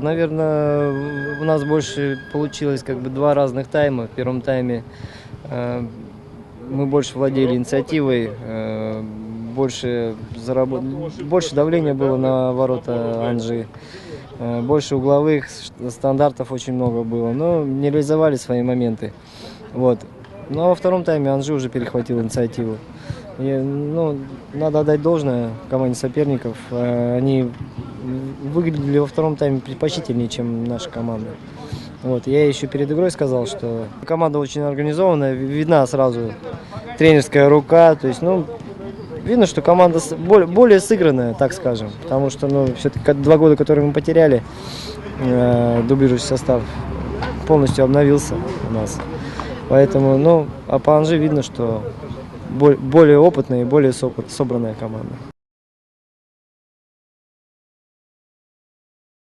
Наверное, у нас больше получилось как бы два разных тайма. В первом тайме э, мы больше владели инициативой, э, больше, заработ... больше давления было на ворота Анжи. Э, Больше угловых стандартов очень много было, но не реализовали свои моменты. Вот. Ну а во втором тайме Анжи уже перехватил инициативу. И, ну, надо отдать должное команде соперников. Э, Они выглядели во втором тайме предпочтительнее, чем наша команда. Вот. Я еще перед игрой сказал, что команда очень организованная, ви- видна сразу тренерская рука. То есть, ну, видно, что команда более, более сыгранная, так скажем. Потому что, ну, все-таки два года, которые мы потеряли, э, дублирующий состав полностью обновился у нас. Поэтому, ну, а по Анжи видно, что более опытная и более собранная команда.